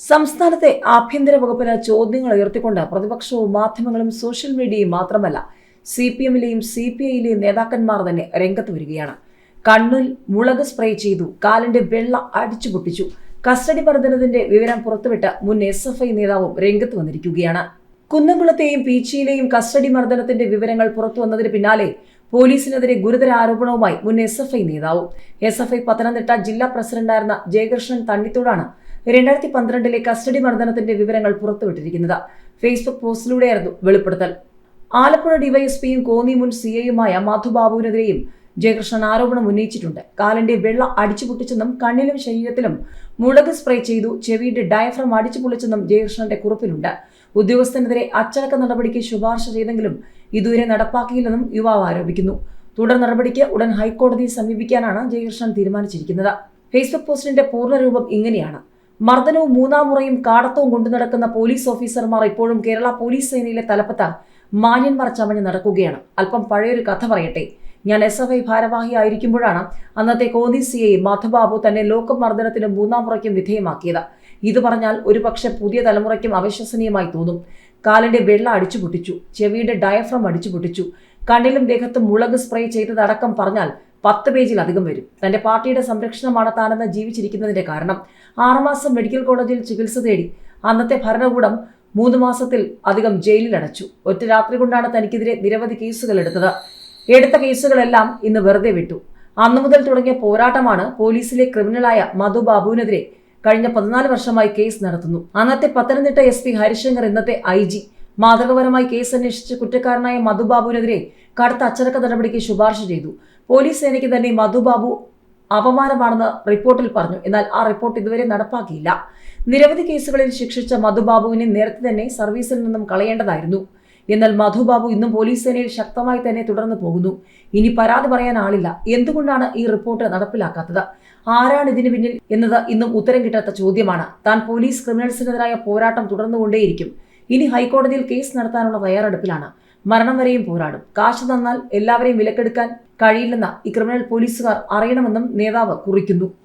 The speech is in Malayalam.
സംസ്ഥാനത്തെ ആഭ്യന്തര വകുപ്പിന് ചോദ്യങ്ങൾ ഉയർത്തിക്കൊണ്ട് പ്രതിപക്ഷവും മാധ്യമങ്ങളും സോഷ്യൽ മീഡിയയും മാത്രമല്ല സി പി എമ്മിലെയും സി പി ഐയിലെയും നേതാക്കന്മാർ തന്നെ രംഗത്ത് വരികയാണ്. കണ്ണിൽ മുളക് സ്പ്രേ ചെയ്തു കാലിന്റെ വെള്ള അടിച്ചു പൊട്ടിച്ചു. കസ്റ്റഡി മർദ്ദനത്തിന്റെ വിവരം പുറത്തുവിട്ട മുൻ എസ് എഫ് ഐ നേതാവും രംഗത്ത് വന്നിരിക്കുകയാണ്. കുന്നംകുളത്തെയും പീച്ചിയിലെയും കസ്റ്റഡി മർദ്ദനത്തിന്റെ വിവരങ്ങൾ പുറത്തു വന്നതിന് പിന്നാലെ പോലീസിനെതിരെ ഗുരുതര ആരോപണവുമായി മുൻ എസ് എഫ് ഐ നേതാവും. എസ് എഫ് ഐ പത്തനംതിട്ട ജില്ലാ പ്രസിഡന്റായിരുന്ന ജയകൃഷ്ണൻ തണ്ണിത്തോടാണ് രണ്ടായിരത്തി പന്ത്രണ്ടിലെ കസ്റ്റഡി മർദ്ദനത്തിന്റെ വിവരങ്ങൾ പുറത്തുവിട്ടിരിക്കുന്നത്. ഫേസ്ബുക്ക് പോസ്റ്റിലൂടെയായിരുന്നു വെളിപ്പെടുത്തൽ. ആലപ്പുഴ ഡിവൈഎസ്പിയും കോന്നി മുൻ സി എയുമായ മാധുബാബുവിനെതിരെയും ജയകൃഷ്ണൻ ആരോപണം ഉന്നയിച്ചിട്ടുണ്ട്. കാലിന്റെ വെള്ള അടിച്ചു പൊട്ടിച്ചെന്നും കണ്ണിലും ശരീരത്തിലും മുളക് സ്പ്രേ ചെയ്തു ചെവിയുടെ ഡയഫ്രം അടിച്ചു പൊളിച്ചെന്നും ജയകൃഷ്ണന്റെ കുറിപ്പിലുണ്ട്. ഉദ്യോഗസ്ഥനെതിരെ അച്ചടക്ക നടപടിക്ക് ശുപാർശ ചെയ്തെങ്കിലും ഇതുവരെ നടപ്പാക്കിയില്ലെന്നും യുവാവ് ആരോപിക്കുന്നു. തുടർ നടപടിക്ക് ഉടൻ ഹൈക്കോടതിയെ സമീപിക്കാനാണ് ജയകൃഷ്ണൻ തീരുമാനിച്ചിരിക്കുന്നത്. ഫേസ്ബുക്ക് പോസ്റ്റിന്റെ പൂർണരൂപം ഇങ്ങനെയാണ്. മർദ്ദനവും മൂന്നാം മുറയും കാടത്തവും കൊണ്ടു നടക്കുന്ന പോലീസ് ഓഫീസർമാർ ഇപ്പോഴും കേരള പോലീസ് സേനയിലെ തലപ്പത്ത് മാന്യന്മാർ ചമഞ്ഞ് നടക്കുകയാണ്. അല്പം പഴയൊരു കഥ പറയട്ടെ. ഞാൻ എസ് എഫ് ഐ ഭാരവാഹി ആയിരിക്കുമ്പോഴാണ് അന്നത്തെ കോന്നി സി ഐ മാധുബാബു തന്നെ ലോകം മർദ്ദനത്തിന് മൂന്നാം മുറയ്ക്കും വിധേയമാക്കിയത്. ഇത് പറഞ്ഞാൽ ഒരുപക്ഷെ പുതിയ തലമുറയ്ക്കും അവിശ്വസനീയമായി തോന്നും. കാലിന്റെ വെള്ള അടിച്ചു പൊട്ടിച്ചു. ചെവിയുടെ ഡയഫ്രം അടിച്ചു പൊട്ടിച്ചു. കണ്ണിലും ദേഹത്തും മുളക് സ്പ്രേ ചെയ്തതടക്കം പറഞ്ഞാൽ പത്ത് പേജിലധികം വരും. തന്റെ പാർട്ടിയുടെ സംരക്ഷണമാണ് താനെന്ന് ജീവിച്ചിരിക്കുന്നതിന്റെ കാരണം. ആറുമാസം മെഡിക്കൽ കോളേജിൽ ചികിത്സ തേടി അന്നത്തെ ഭരണകൂടം മൂന്ന് മാസത്തിൽ അധികം ജയിലിൽ അടച്ചു ഒറ്റ രാത്രി കൊണ്ടാണ് തനിക്കെതിരെ നിരവധി കേസുകൾ എടുത്തത്. എടുത്ത കേസുകളെല്ലാം ഇന്ന് വെറുതെ വിട്ടു. അന്നു മുതൽ തുടങ്ങിയ പോരാട്ടമാണ് പോലീസിലെ ക്രിമിനലായ മധു ബാബുവിനെതിരെ കഴിഞ്ഞ പതിനാല് വർഷമായി കേസ് നടത്തുന്നു. അന്നത്തെ പത്തനംതിട്ട എസ് പി ഹരിശങ്കർ ഇന്നത്തെ ഐ ജി. മാതൃകപരമായി കേസ് അന്വേഷിച്ച് കുറ്റക്കാരനായ മധുബാബുവിനെതിരെ കടുത്ത അച്ചടക്ക നടപടിക്ക് ശുപാർശ ചെയ്തു. പോലീസ് സേനയ്ക്ക് തന്നെ മധുബാബു അപമാനമാണെന്ന് റിപ്പോർട്ടിൽ പറഞ്ഞു. എന്നാൽ ആ റിപ്പോർട്ട് ഇതുവരെ നടപ്പാക്കിയില്ല. നിരവധി കേസുകളിൽ ശിക്ഷിച്ച മധുബാബുവിനെ നേരത്തെ തന്നെ സർവീസിൽ നിന്നും കളയേണ്ടതായിരുന്നു. എന്നാൽ മധുബാബു ഇന്നും പോലീസ് സേനയിൽ ശക്തമായി തന്നെ തുടർന്നു പോകുന്നു. ഇനി പരാതി പറയാൻ ആളില്ല. എന്തുകൊണ്ടാണ് ഈ റിപ്പോർട്ട് നടപ്പിലാക്കാത്തത്? ആരാണ് ഇതിന് പിന്നിൽ എന്നത് ഇന്നും ഉത്തരം കിട്ടാത്ത ചോദ്യമാണ്. താൻ പോലീസ് ക്രിമിനൽസിനെതിരായ പോരാട്ടം തുടർന്നുകൊണ്ടേയിരിക്കും. ഇനി ഹൈക്കോടതിയിൽ കേസ് നടത്താനുള്ള തയ്യാറെടുപ്പിലാണ്. മരണം വരെയും പോരാടും. കാശ് തന്നാൽ എല്ലാവരെയും വിലക്കെടുക്കാൻ കഴിയില്ലെന്ന ഈ ക്രിമിനൽ പോലീസുകാർ അറിയണമെന്നും നേതാവ് കുറിക്കുന്നു.